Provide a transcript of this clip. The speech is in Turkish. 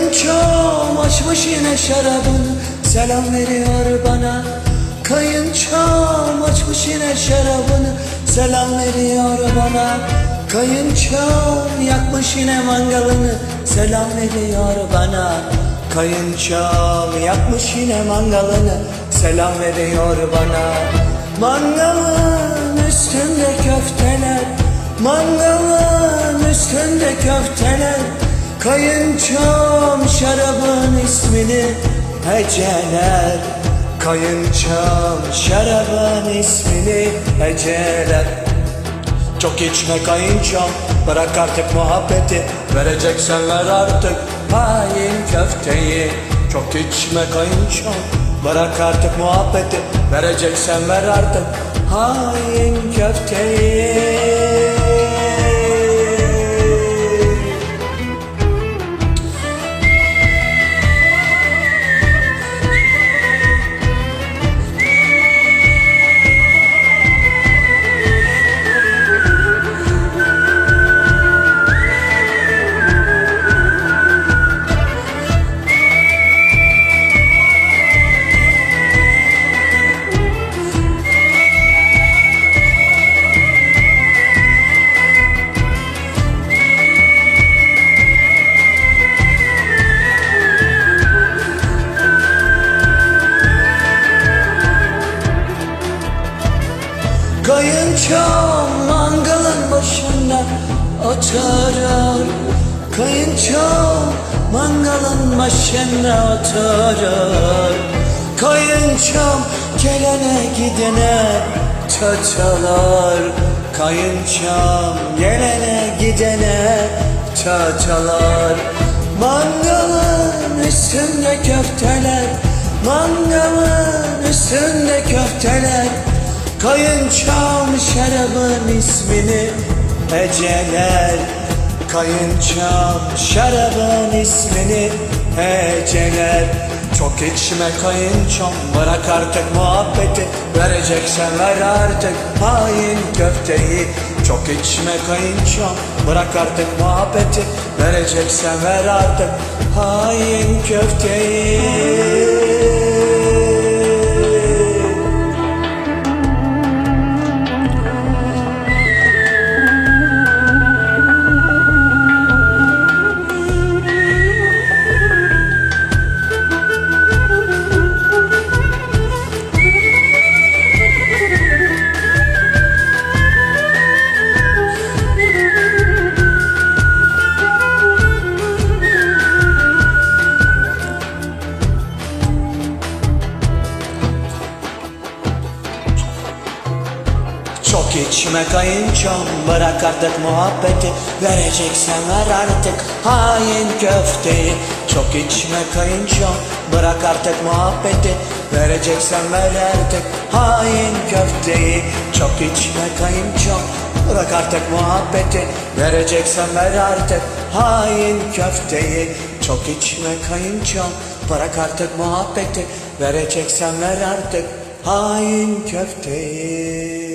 Kayınçom açmış yine şarabını. Selam veriyor bana. Kayınçom açmış yine şarabını. Selam veriyor bana. Kayınçom yakmış yine mangalını. Selam veriyor bana. Kayınçom yakmış yine mangalını. Selam veriyor bana. Mangalın üstünde köfteler. Mangalın üstünde köfteler Kayınçom şarabın ismini heceler. Kayınçom şarabın ismini heceler. Çok içme kayınçom bırak artık muhabbeti. Vereceksen ver artık hain köfteyi. Çok içme kayınçom bırak artık muhabbeti. Vereceksen ver artık hain köfteyi Kayınçom mangalın başında oturur Kayınçom mangalın başında oturur Kayınçom gelene gidene çatalar Kayınçom gelene gidene çatalar Mangalın üstünde köfteler Mangalın üstünde köfteler Kayınçam şarabın ismini heceler. Kayınçam şarabın ismini heceler. Çok içme kayınçam bırak artık muhabbeti. Vereceksen ver artık hain köfteyi. Çok içme kayınçam bırak artık muhabbeti. Vereceksen ver artık hain köfteyi içme kayınçom bırak artık muhabbeti. Vereceksen ver artık hain köfteyi. Çok içme kayınçom bırak artık muhabbeti. Vereceksen ver artık hain köfteyi. Çok içme kayınçom bırak artık muhabbeti. Vereceksen ver artık hain köfteyi. Çok içme kayınçom bırak artık muhabbeti. Vereceksen ver artık hain köfteyi